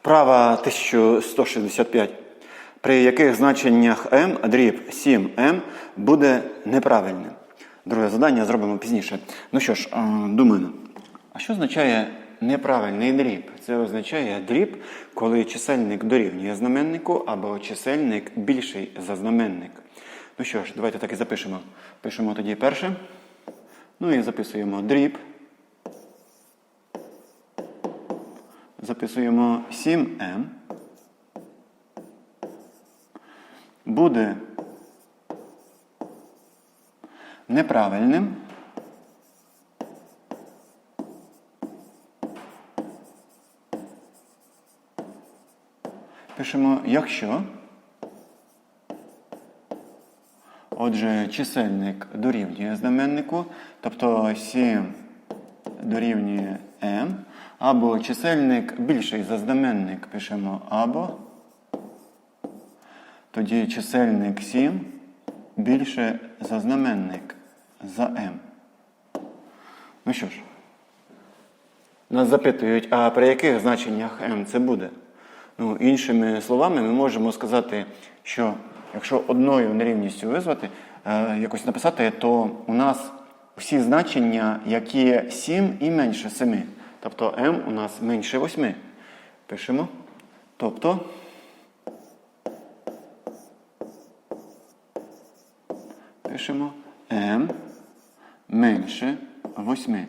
Вправа 1165. При яких значеннях m дріб 7m буде неправильним? Друге завдання зробимо пізніше. Ну що ж, е, думаю, а що означає неправильний дріб? Це означає дріб, коли чисельник дорівнює знаменнику або чисельник більший за знаменник. Ну що ж, давайте так і запишемо. Пишемо тоді перше. Ну і записуємо дріб. Записуємо 7m. Буде неправильним. Пишемо якщо. Отже, чисельник дорівнює знаменнику, тобто 7 дорівнює m, або чисельник більший за знаменник пишемо або. Тоді чисельник 7 більше за знаменник за m. Ну що ж, нас запитують, а при яких значеннях m це буде? Ну, іншими словами, ми можемо сказати, що якщо одною нерівністю визвати, е, якось написати, то у нас всі значення, які 7 і менше 7. Тобто m у нас менше 8. Пишемо. Тобто пишемо m менше 8.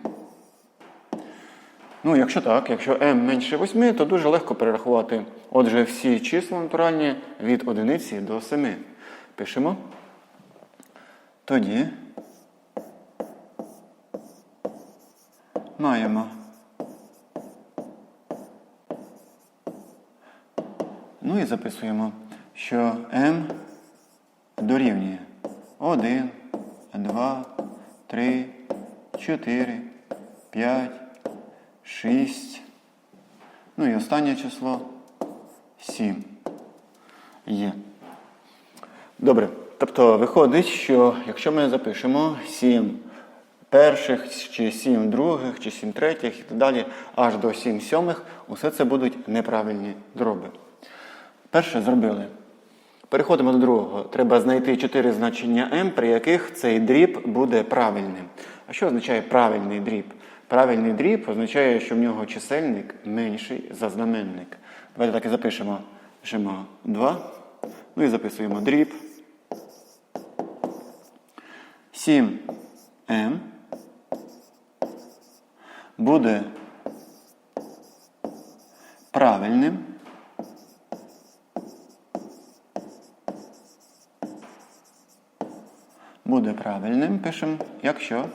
Ну, якщо так, якщо m менше 8, то дуже легко перерахувати. Отже, всі числа натуральні від одиниці до 7. Пишемо. Тоді маємо. Ну і записуємо, що m дорівнює 1, 2, 3, 4, 5, 6. Ну і останнє число 7. Є. Добре. Тобто виходить, що якщо ми запишемо 7 перших, чи 7 других, чи 7 третіх і так далі, аж до 7 сьомих, усе це будуть неправильні дроби. Перше зробили. Переходимо до другого. Треба знайти 4 значення m, при яких цей дріб буде правильним. А що означає правильний дріб? Правильний дріб означає, що в нього чисельник менший за знаменник. Давайте так і запишемо. Пишемо 2. Ну і записуємо дріб. 7m буде правильним. Буде правильним, пишемо, якщо.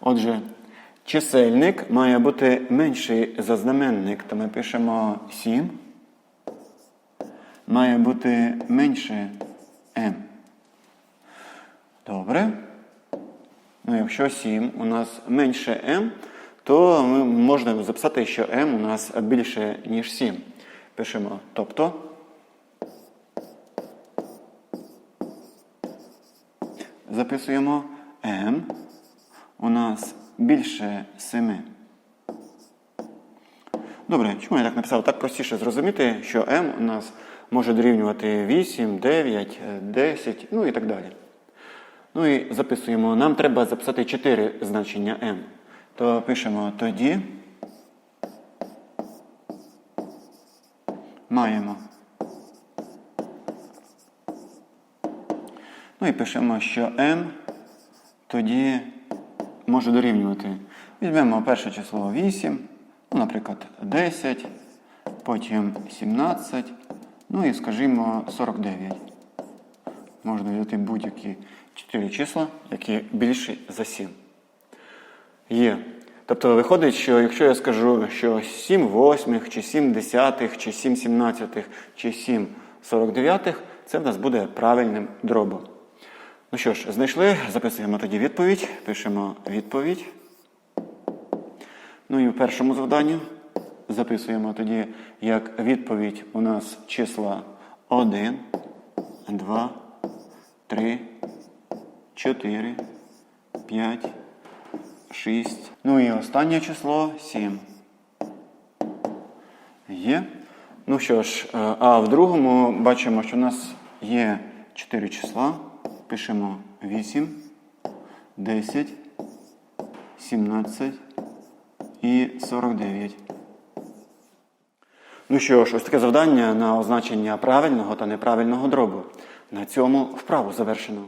Отже, чисельник має бути менший за знаменник, то ми пишемо 7. Має бути менше m. Добре. Ну, якщо 7 у нас менше m, то ми можна записати, що m у нас більше, ніж 7. Пишемо тобто. Записуємо m у нас більше 7. Добре, чому я так написав? Так простіше зрозуміти, що m у нас може дорівнювати 8, 9, 10, ну і так далі. Ну і записуємо. Нам треба записати 4 значення m. То пишемо тоді. Маємо. Ну і пишемо, що m тоді може дорівнювати. Візьмемо перше число 8, ну, наприклад, 10, потім 17, ну і скажімо 49. Можна взяти будь-які 4 числа, які більші за 7. Є. Тобто виходить, що якщо я скажу, що 7 восьмих, чи 7 десятих, чи 7 сімнадцятих, чи 7 49, це в нас буде правильним дробом. Ну що ж, знайшли, записуємо тоді відповідь, пишемо відповідь. Ну і в першому завданні записуємо тоді, як відповідь у нас числа 1, 2, 3, 4, 5, 6. Ну і останнє число 7. Є. Ну що ж, е, а в другому бачимо, що у нас є 4 числа. Пишемо 8, 10, 17 і 49. Ну що ж, ось таке завдання на означення правильного та неправильного дробу. На цьому вправу завершено.